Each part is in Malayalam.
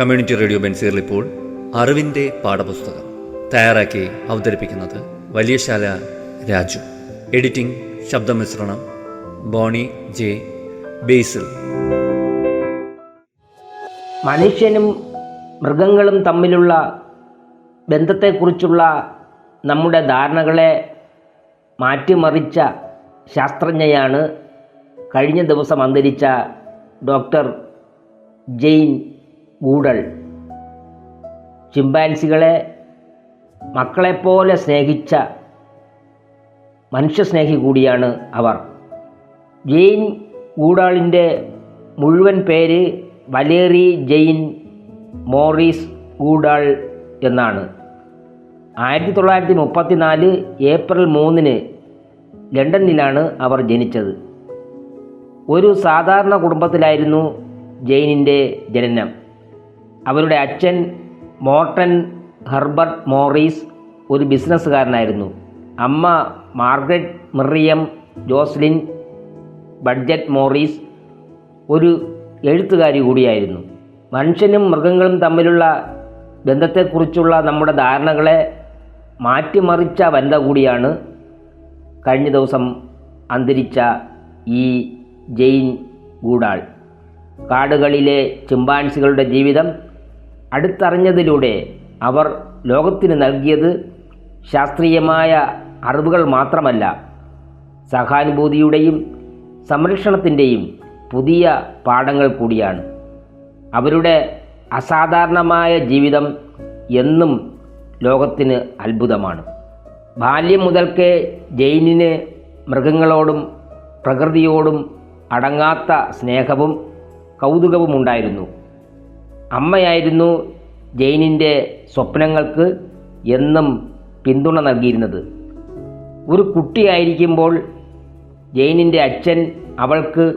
കമ്മ്യൂണിറ്റി റേഡിയോ ബെൻസീറിൽ ഇപ്പോൾ അറിവിന്റെ പാഠപുസ്തകം തയ്യാറാക്കി അവതരിപ്പിക്കുന്നത് വലിയശാല രാജു. എഡിറ്റിംഗ് ശബ്ദമിശ്രണം ബോണി ജെ ബേസിൽ. മനുഷ്യനും മൃഗങ്ങളും തമ്മിലുള്ള ബന്ധത്തെക്കുറിച്ചുള്ള നമ്മുടെ ധാരണകളെ മാറ്റിമറിച്ച ശാസ്ത്രജ്ഞയാണ് കഴിഞ്ഞ ദിവസം അന്തരിച്ച ഡോക്ടർ ജെയിൻ ഗൂഡൽ ചിമ്പാൻസികളെ മക്കളെപ്പോലെ സ്നേഹിച്ച മനുഷ്യസ്നേഹി കൂടിയാണ് അവർ. ജെയിൻ ഗൂഡാളിന്റെ മുഴുവൻ പേര് വലേറി ജെയിൻ മോറിസ് ഗൂഡാൾ എന്നാണ്. ആയിരത്തി തൊള്ളായിരത്തി മുപ്പത്തിനാല് ഏപ്രിൽ മൂന്നിന് ലണ്ടനിലാണ് അവർ ജനിച്ചത്. ഒരു സാധാരണ കുടുംബത്തിലായിരുന്നു ജെയിനിന്റെ ജനനം. അവരുടെ അച്ഛൻ മോർട്ടൻ ഹെർബർട്ട് മോറീസ് ഒരു ബിസിനസ്സുകാരനായിരുന്നു. അമ്മ Margaret Miriam Joslin Budgett Morris ഒരു എഴുത്തുകാരി കൂടിയായിരുന്നു. മനുഷ്യനും മൃഗങ്ങളും തമ്മിലുള്ള ബന്ധത്തെക്കുറിച്ചുള്ള നമ്മുടെ ധാരണകളെ മാറ്റിമറിച്ച വനിത കൂടിയാണ് കഴിഞ്ഞ ദിവസം അന്തരിച്ച ഈ ജെയിൻ ഗൂഡാൾ. കാടുകളിലെ ചിമ്പാൻസികളുടെ ജീവിതം അടുത്തറിഞ്ഞതിലൂടെ അവർ ലോകത്തിന് നൽകിയത് ശാസ്ത്രീയമായ അറിവുകൾ മാത്രമല്ല. സഹാനുഭൂതിയുടെയും സംരക്ഷണത്തിന്റെയും പുതിയ പാഠങ്ങൾ കൂടിയാണ്. അവരുടെ അസാധാരണമായ ജീവിതം എന്നും ലോകത്തിന് അത്ഭുതമാണ്. ബാല്യം മുതൽക്കേ ജെയിനിന് മൃഗങ്ങളോടും പ്രകൃതിയോടും അടങ്ങാത്ത സ്നേഹവും കൗതുകവും ഉണ്ടായിരുന്നു അമ്മയായിരുന്നു ജെയിനിന്റെ സ്വപ്നങ്ങൾക്ക് എന്നും പിന്തുണ നൽകിയിരുന്നത്. ഒരു കുട്ടിയായിരിക്കുമ്പോൾ ജെയിനിന്റെ അച്ഛൻ അവൾക്ക്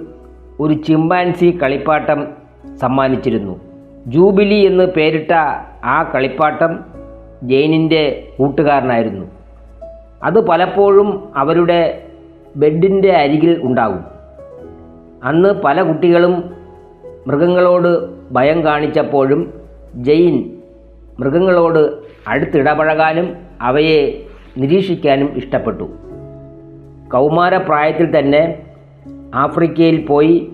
ഒരു ചിമ്പാൻസി കളിപ്പാട്ടം സമ്മാനിച്ചിരുന്നു. ജൂബിലി എന്ന് പേരിട്ട ആ കളിപ്പാട്ടം ജെയിനിന്റെ കൂട്ടുകാരനായിരുന്നു. അത് പലപ്പോഴും അവരുടെ ബെഡിന്റെ അരികിൽ ഉണ്ടാകും. അന്ന് പല കുട്ടികളും മൃഗങ്ങളോട് ഭയം കാണിച്ചപ്പോഴും ജെയിൻ മൃഗങ്ങളോട് അടുത്തിടപഴകാനും അവയെ നിരീക്ഷിക്കാനും ഇഷ്ടപ്പെട്ടു. കൗമാരപ്രായത്തിൽ തന്നെ ആഫ്രിക്കയിൽ പോയി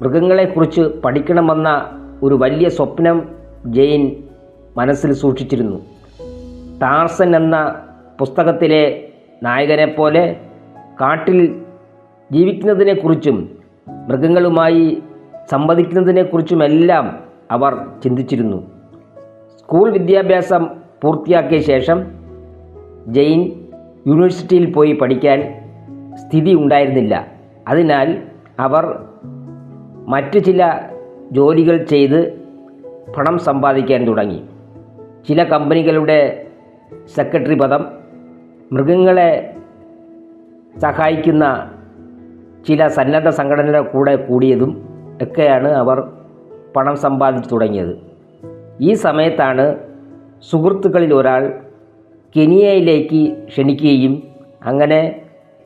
മൃഗങ്ങളെക്കുറിച്ച് പഠിക്കണമെന്ന ഒരു വലിയ സ്വപ്നം ജെയിൻ മനസ്സിൽ സൂക്ഷിച്ചിരുന്നു. ടാർസൻ എന്ന പുസ്തകത്തിലെ നായകനെപ്പോലെ കാട്ടിൽ ജീവിക്കുന്നതിനെക്കുറിച്ചും മൃഗങ്ങളുമായി സംവദിക്കുന്നതിനെക്കുറിച്ചുമെല്ലാം അവർ ചിന്തിച്ചിരുന്നു. സ്കൂൾ വിദ്യാഭ്യാസം പൂർത്തിയാക്കിയ ശേഷം ജെയിൻ യൂണിവേഴ്സിറ്റിയിൽ പോയി പഠിക്കാൻ സ്ഥിതി ഉണ്ടായിരുന്നില്ല. അതിനാൽ അവർ മറ്റ് ചില ജോലികൾ ചെയ്ത് പണം സമ്പാദിക്കാൻ തുടങ്ങി. ചില കമ്പനികളുടെ സെക്രട്ടറി പദം മൃഗങ്ങളെ സഹായിക്കുന്ന ചില സന്നദ്ധ സംഘടനകളുടെ കൂടെ കൂടിയതും ഒക്കെയാണ് അവർ പണം സമ്പാദിച്ചു തുടങ്ങിയത്. ഈ സമയത്താണ് സുഹൃത്തുക്കളിൽ ഒരാൾ കെനിയയിലേക്ക് ക്ഷണിക്കുകയും അങ്ങനെ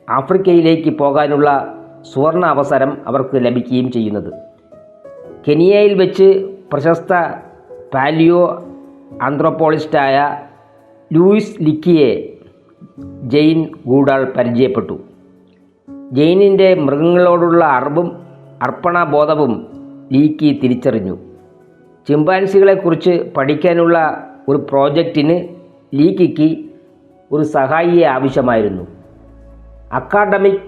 ആഫ്രിക്കയിലേക്ക് പോകാനുള്ള സുവർണ അവസരം അവർക്ക് ലഭിക്കുകയും ചെയ്യുന്നത്. കെനിയയിൽ വെച്ച് പ്രശസ്ത പാലിയോ ആന്ത്രോപോളിസ്റ്റായ ലൂയിസ് ലിക്കിയെ ജെയിൻ ഗൂഡാൾ പരിചയപ്പെട്ടു. ജെയിനിന്റെ മൃഗങ്ങളോടുള്ള അറിവും അർപ്പണബോധവും ലീക്കി തിരിച്ചറിഞ്ഞു. ചിമ്പാൻസികളെക്കുറിച്ച് പഠിക്കാനുള്ള ഒരു പ്രോജക്റ്റിന് ലീക്കിക്ക് ഒരു സഹായിയെ ആവശ്യമായിരുന്നു. അക്കാഡമിക്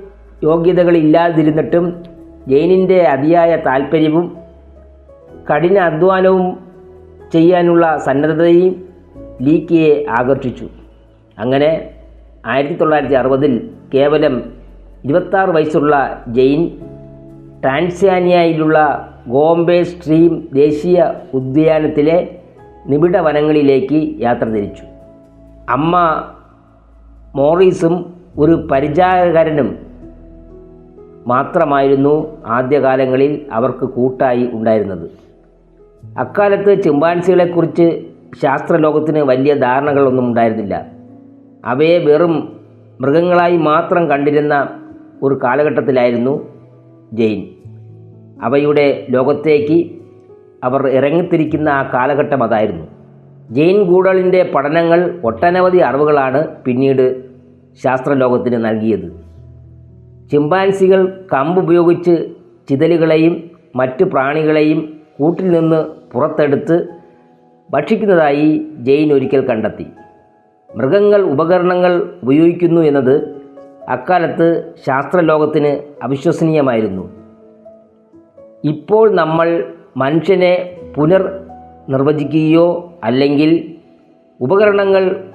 യോഗ്യതകളില്ലാതിരുന്നിട്ടും ജെയിനിന്റെ അതിയായ താല്പര്യവും കഠിന അധ്വാനവും ചെയ്യാനുള്ള സന്നദ്ധതയും ലീക്കിയെ ആകർഷിച്ചു. അങ്ങനെ ആയിരത്തി തൊള്ളായിരത്തി അറുപതിൽ കേവലം ഇരുപത്താറ് വയസ്സുള്ള ജെയിൻ ടാൻസാനിയയിലുള്ള ഗോംബെ സ്ട്രീം ദേശീയ ഉദ്യാനത്തിലെ നിബിഡ വനങ്ങളിലേക്ക് യാത്ര തിരിച്ചു. അമ്മ മോറീസും ഒരു പരിചാരകരനും മാത്രമായിരുന്നു ആദ്യകാലങ്ങളിൽ അവർക്ക് കൂട്ടായി ഉണ്ടായിരുന്നത്. അക്കാലത്ത് ചിമ്പാൻസികളെക്കുറിച്ച് ശാസ്ത്രലോകത്തിന് വലിയ ധാരണകളൊന്നും ഉണ്ടായിരുന്നില്ല. അവയെ വെറും മൃഗങ്ങളായി മാത്രം കണ്ടിരുന്ന ഒരു കാലഘട്ടത്തിലായിരുന്നു ജെയിൻ അവയുടെ ലോകത്തേക്ക് അവർ ഇറങ്ങിത്തിരിക്കുന്ന ആ കാലഘട്ടം അതായിരുന്നു. ജെയിൻ ഗൂഡളിന്റെ പഠനങ്ങൾ ഒട്ടനവധി അറിവുകളാണ് പിന്നീട് ശാസ്ത്രലോകത്തിന് നൽകിയത്. ചിമ്പാൻസികൾ കമ്പുപയോഗിച്ച് ചിതലുകളെയും മറ്റു പ്രാണികളെയും കൂട്ടിൽ നിന്ന് പുറത്തെടുത്ത് ഭക്ഷിക്കുന്നതായി ജെയിൻ ഒരിക്കൽ കണ്ടെത്തി. മൃഗങ്ങൾ ഉപകരണങ്ങൾ ഉപയോഗിക്കുന്നു എന്നത് അക്കാലത്ത് ശാസ്ത്രലോകത്തിന് അവിശ്വസനീയമായിരുന്നു. ഇപ്പോൾ നമ്മൾ മനുഷ്യനെ പുനർ നിർവചിക്കുകയോ അല്ലെങ്കിൽ ഉപകരണങ്ങൾ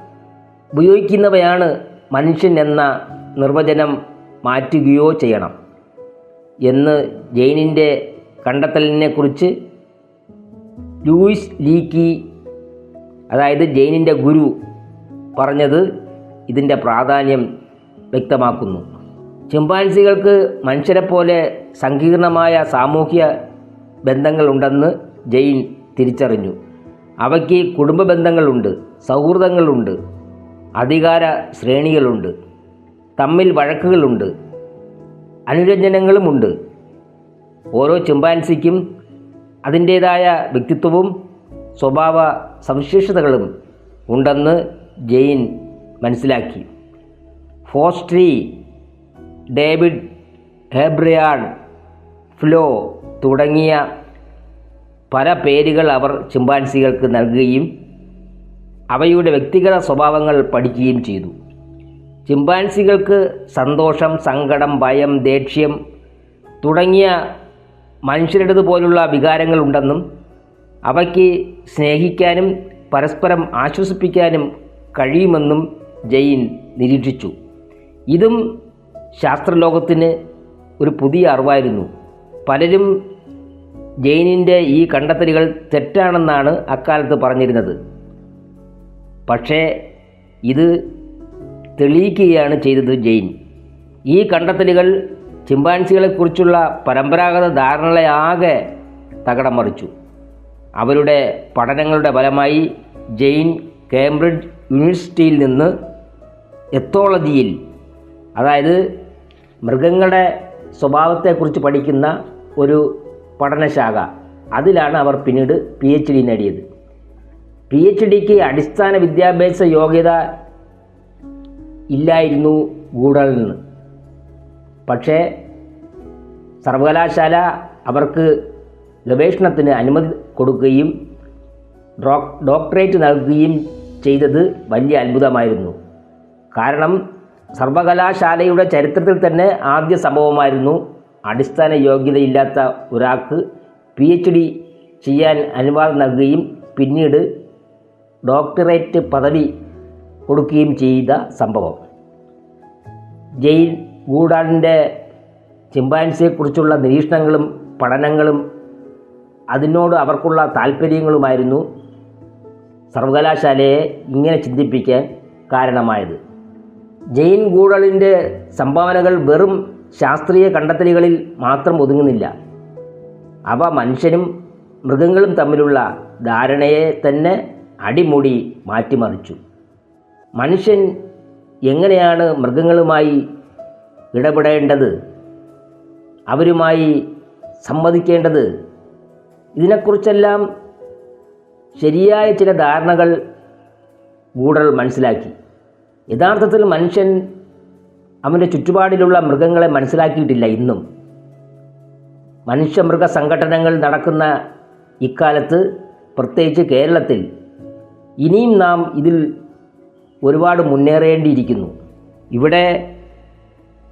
ഉപയോഗിക്കുന്നവയാണ് മനുഷ്യൻ എന്ന നിർവചനം മാറ്റുകയോ ചെയ്യണം എന്ന് ജെയിനിന്റെ കണ്ടെത്തലിനെക്കുറിച്ച് ലൂയിസ് ലീക്കി അതായത് ജെയിനിന്റെ ഗുരു പറഞ്ഞത് ഇതിന്റെ പ്രാധാന്യം വ്യക്തമാക്കുന്നു. ചിമ്പാൻസികൾക്ക് മനുഷ്യരെപ്പോലെ സങ്കീർണമായ സാമൂഹ്യ ബന്ധങ്ങളുണ്ടെന്ന് ജെയിൻ തിരിച്ചറിഞ്ഞു. അവയ്ക്ക് കുടുംബ ബന്ധങ്ങളുണ്ട് സൗഹൃദങ്ങളുണ്ട് അധികാര ശ്രേണികളുണ്ട് തമ്മിൽ വഴക്കുകളുണ്ട് അനുരഞ്ജനങ്ങളുമുണ്ട്. ഓരോ ചിമ്പാൻസിക്കും അതിന്റേതായ വ്യക്തിത്വവും സ്വഭാവ സവിശേഷതകളും ഉണ്ടെന്ന് ജെയിൻ മനസ്സിലാക്കി. ഫോസ്ട്രി ഡേവിഡ് ഹെബ്രിയാഡ് ഫ്ലോ തുടങ്ങിയ പല പേരുകൾ അവർ ചിമ്പാൻസികൾക്ക് നൽകുകയും അവയുടെ വ്യക്തിഗത സ്വഭാവങ്ങൾ പഠിക്കുകയും ചെയ്തു. ചിമ്പാൻസികൾക്ക് സന്തോഷം സങ്കടം ഭയം ദേഷ്യം തുടങ്ങിയ മനുഷ്യരുടേതുപോലുള്ള വികാരങ്ങളുണ്ടെന്നും അവയ്ക്ക് സ്നേഹിക്കാനും പരസ്പരം ആശ്വസിപ്പിക്കാനും കഴിയുമെന്നും ജെയിൻ നിരീക്ഷിച്ചു. ഇതും ശാസ്ത്രലോകത്തിന് ഒരു പുതിയ അറിവായിരുന്നു. പലരും ജെയിനിന്റെ ഈ കണ്ടെത്തലുകൾ തെറ്റാണെന്നാണ് അക്കാലത്ത് പറഞ്ഞിരുന്നത്. പക്ഷേ ഇത് തെളിയിക്കുകയാണ് ചെയ്തത് ജെയിൻ. ഈ കണ്ടെത്തലുകൾ ചിമ്പാൻസികളെക്കുറിച്ചുള്ള പരമ്പരാഗത ധാരണകളെയാകെ തകടം മറിച്ചു അവരുടെ പഠനങ്ങളുടെ ഫലമായി ജെയിൻ കേംബ്രിഡ്ജ് യൂണിവേഴ്സിറ്റിയിൽ നിന്ന് എത്തോളജിയിൽ അതായത് മൃഗങ്ങളുടെ സ്വഭാവത്തെക്കുറിച്ച് പഠിക്കുന്ന ഒരു പഠനശാഖ. അതിലാണ് അവർ പിന്നീട് പി എച്ച് ഡി നേടിയത്. പി എച്ച് ഡിക്ക് അടിസ്ഥാന വിദ്യാഭ്യാസ യോഗ്യത ഇല്ലായിരുന്നു നിന്ന്. പക്ഷേ സർവകലാശാല അവർക്ക് ഗവേഷണത്തിന് അനുമതി കൊടുക്കുകയും ഡോക്ടറേറ്റ് നൽകുകയും ചെയ്തത് വലിയ അത്ഭുതമായിരുന്നു. കാരണം സർവകലാശാലയുടെ ചരിത്രത്തിൽ തന്നെ ആദ്യ സംഭവമായിരുന്നു അടിസ്ഥാന യോഗ്യതയില്ലാത്ത ഒരാൾക്ക് പി എച്ച് ഡി ചെയ്യാൻ അനുവാദം നൽകുകയും പിന്നീട് ഡോക്ടറേറ്റ് പദവി കൊടുക്കുകയും ചെയ്ത സംഭവം. ജെയിൻ ഗൂഡാണിന്റെ ചിമ്പാൻസിയെക്കുറിച്ചുള്ള നിരീക്ഷണങ്ങളും പഠനങ്ങളും അതിനോട് അവർക്കുള്ള താല്പര്യങ്ങളുമായിരുന്നു സർവകലാശാലയെ ഇങ്ങനെ ചിന്തിപ്പിക്കാൻ കാരണമായത്. ജെയിൻ ഗൂഡളിന്റെ സംഭാവനകൾ വെറും ശാസ്ത്രീയ കണ്ടെത്തലുകളിൽ മാത്രം ഒതുങ്ങുന്നില്ല. അവ മനുഷ്യനും മൃഗങ്ങളും തമ്മിലുള്ള ധാരണയെ തന്നെ അടിമുടി മാറ്റിമറിച്ചു. മനുഷ്യൻ എങ്ങനെയാണ് മൃഗങ്ങളുമായി ഇടപെടേണ്ടത്? അവരുമായി സമ്മതിക്കേണ്ടത് ഇതിനെക്കുറിച്ചെല്ലാം ശരിയായ ചില ധാരണകൾ ഗൂഡൽ മനസ്സിലാക്കി. യഥാർത്ഥത്തിൽ മനുഷ്യൻ അവന്റെ ചുറ്റുപാടിലുള്ള മൃഗങ്ങളെ മനസ്സിലാക്കിയിട്ടില്ല ഇന്നും. മനുഷ്യമൃഗ സംഘടനകൾ നടക്കുന്ന ഇക്കാലത്ത് പ്രത്യേകിച്ച് കേരളത്തിൽ ഇനിയും നാം ഇതിൽ ഒരുപാട് മുന്നേറേണ്ടിയിരിക്കുന്നു. ഇവിടെ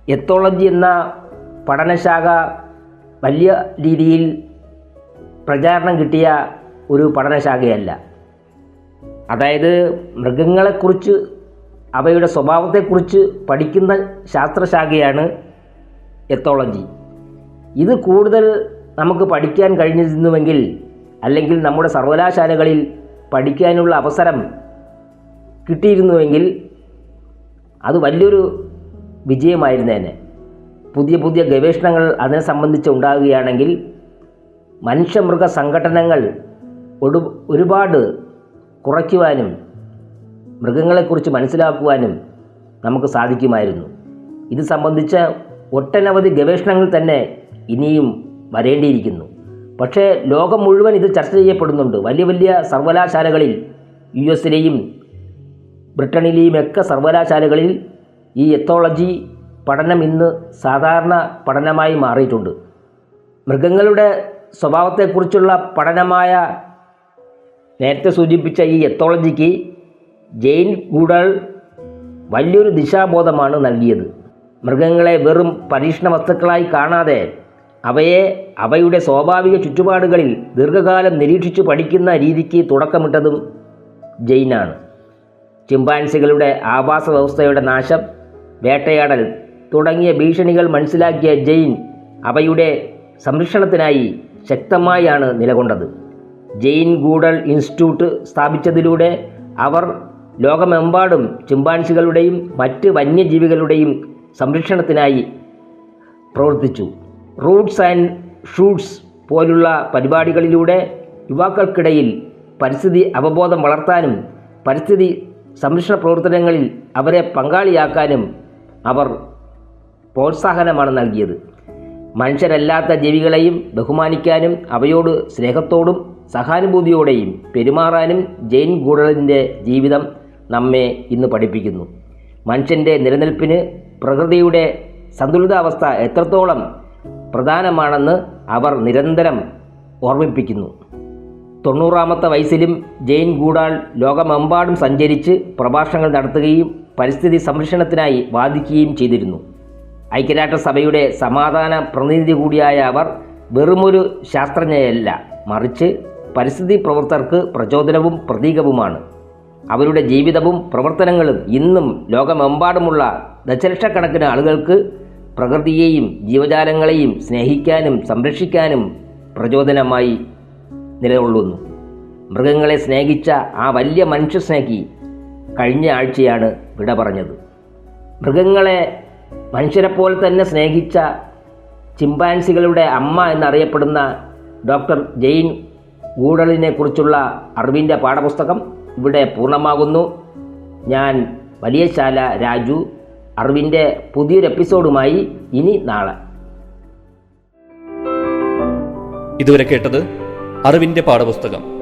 എത്തോളജി എന്ന പഠനശാഖ വലിയ രീതിയിൽ പ്രചാരണം കിട്ടിയ ഒരു പഠനശാഖയല്ല. അതായത് മൃഗങ്ങളെക്കുറിച്ച് അവയുടെ സ്വഭാവത്തെക്കുറിച്ച് പഠിക്കുന്ന ശാസ്ത്രശാഖയാണ് എത്തോളജി. ഇത് കൂടുതൽ നമുക്ക് പഠിക്കാൻ കഴിഞ്ഞിരുന്നുവെങ്കിൽ അല്ലെങ്കിൽ നമ്മുടെ സർവകലാശാലകളിൽ പഠിക്കാനുള്ള അവസരം കിട്ടിയിരുന്നുവെങ്കിൽ അത് വലിയൊരു വിജയമായിരുന്നേനെ. പുതിയ പുതിയ ഗവേഷണങ്ങൾ അതിനെ സംബന്ധിച്ച് ഉണ്ടാകുകയാണെങ്കിൽ മനുഷ്യമൃഗ സംഘടനകൾ ഒരു ഒരുപാട് കുറയ്ക്കുവാനും മൃഗങ്ങളെക്കുറിച്ച് മനസ്സിലാക്കുവാനും നമുക്ക് സാധിക്കുമായിരുന്നു. ഇത് സംബന്ധിച്ച ഒട്ടനവധി ഗവേഷണങ്ങൾ തന്നെ ഇനിയും വരേണ്ടിയിരിക്കുന്നു. പക്ഷേ ലോകം മുഴുവൻ ഇത് ചർച്ച ചെയ്യപ്പെടുന്നുണ്ട്. വലിയ വലിയ സർവകലാശാലകളിൽ യു എസിലെയും ബ്രിട്ടനിലെയുമൊക്കെ സർവകലാശാലകളിൽ ഈ എത്തോളജി പഠനം ഇന്ന് സാധാരണ പഠനമായി മാറിയിട്ടുണ്ട്. മൃഗങ്ങളുടെ സ്വഭാവത്തെക്കുറിച്ചുള്ള പഠനമായ നേരത്തെ സൂചിപ്പിച്ച ഈ എത്തോളജിക്ക് ജെയിൻ കൂടൽ വലിയൊരു ദിശാബോധമാണ് നൽകിയത്. മൃഗങ്ങളെ വെറും പരീക്ഷണ വസ്തുക്കളായി കാണാതെ അവയെ അവയുടെ സ്വാഭാവിക ചുറ്റുപാടുകളിൽ ദീർഘകാലം നിരീക്ഷിച്ചു പഠിക്കുന്ന രീതിക്ക് തുടക്കമിട്ടതും ജെയിനാണ്. ചിമ്പാൻസികളുടെ ആവാസ വ്യവസ്ഥയുടെ നാശം വേട്ടയാടൽ തുടങ്ങിയ ഭീഷണികൾ മനസ്സിലാക്കിയ ജെയിൻ അവയുടെ സംരക്ഷണത്തിനായി ശക്തമായാണ് നിലകൊണ്ടത്. ജെയിൻ ഗൂഡൽ ഇൻസ്റ്റിറ്റ്യൂട്ട് സ്ഥാപിച്ചതിലൂടെ അവർ ലോകമെമ്പാടും ചിമ്പാൻസികളുടെയും മറ്റ് വന്യജീവികളുടെയും സംരക്ഷണത്തിനായി പ്രവർത്തിച്ചു. റൂട്ട്സ് ആൻഡ് ഷൂട്ട്സ് പോലുള്ള പരിപാടികളിലൂടെ യുവാക്കൾക്കിടയിൽ പരിസ്ഥിതി അവബോധം വളർത്താനും പരിസ്ഥിതി സംരക്ഷണ പ്രവർത്തനങ്ങളിൽ അവരെ പങ്കാളിയാക്കാനും അവർ പ്രോത്സാഹനമാണ് നൽകിയത്. മനുഷ്യരല്ലാത്ത ജീവികളെയും ബഹുമാനിക്കാനും അവയോട് സ്നേഹത്തോടും സഹാനുഭൂതിയോടെയും പെരുമാറാനും ജെയിൻ ഗൂഡലിന്റെ ജീവിതം നമ്മെ ഇന്ന് പഠിപ്പിക്കുന്നു. മനുഷ്യന്റെ നിലനിൽപ്പിന് പ്രകൃതിയുടെ സന്തുലിതാവസ്ഥ എത്രത്തോളം പ്രധാനമാണെന്ന് അവർ നിരന്തരം ഓർമ്മിപ്പിക്കുന്നു. തൊണ്ണൂറാമത്തെ വയസ്സിലും ജെയിൻ ഗൂഡാൾ ലോകമെമ്പാടും സഞ്ചരിച്ച് പ്രഭാഷണങ്ങൾ നടത്തുകയും പരിസ്ഥിതി സംരക്ഷണത്തിനായി വാദിക്കുകയും ചെയ്തിരുന്നു. ഐക്യരാഷ്ട്രസഭയുടെ സമാധാന പ്രതിനിധി കൂടിയായ അവർ വെറുമൊരു ശാസ്ത്രജ്ഞയല്ല മറിച്ച് പരിസ്ഥിതി പ്രവർത്തകർക്ക് പ്രചോദനവും പ്രതീകവുമാണ്. അവരുടെ ജീവിതവും പ്രവർത്തനങ്ങളും ഇന്നും ലോകമെമ്പാടുമുള്ള ദശലക്ഷക്കണക്കിന് ആളുകൾക്ക് പ്രകൃതിയെയും ജീവജാലങ്ങളെയും സ്നേഹിക്കാനും സംരക്ഷിക്കാനും പ്രചോദനമായി നിലകൊള്ളുന്നു. മൃഗങ്ങളെ സ്നേഹിച്ച ആ വലിയ മനുഷ്യസ്നേഹി കഴിഞ്ഞ ആഴ്ചയാണ് വിട പറഞ്ഞത്. മൃഗങ്ങളെ മനുഷ്യരെപ്പോലെ തന്നെ സ്നേഹിച്ച ചിമ്പാൻസികളുടെ അമ്മ എന്നറിയപ്പെടുന്ന ഡോക്ടർ ജെയിൻ ഗൂഡലിനെ കുറിച്ചുള്ള അറിവിന്റെ പാഠപുസ്തകം ഇവിടെ പൂർണമാകുന്നു. ഞാൻ വലിയശാല രാജു അറിവിന്റെ പുതിയൊരു എപ്പിസോഡുമായി ഇനി നാളെ. ഇതുവരെ കേട്ടത് അറിവിന്റെ പാഠപുസ്തകം.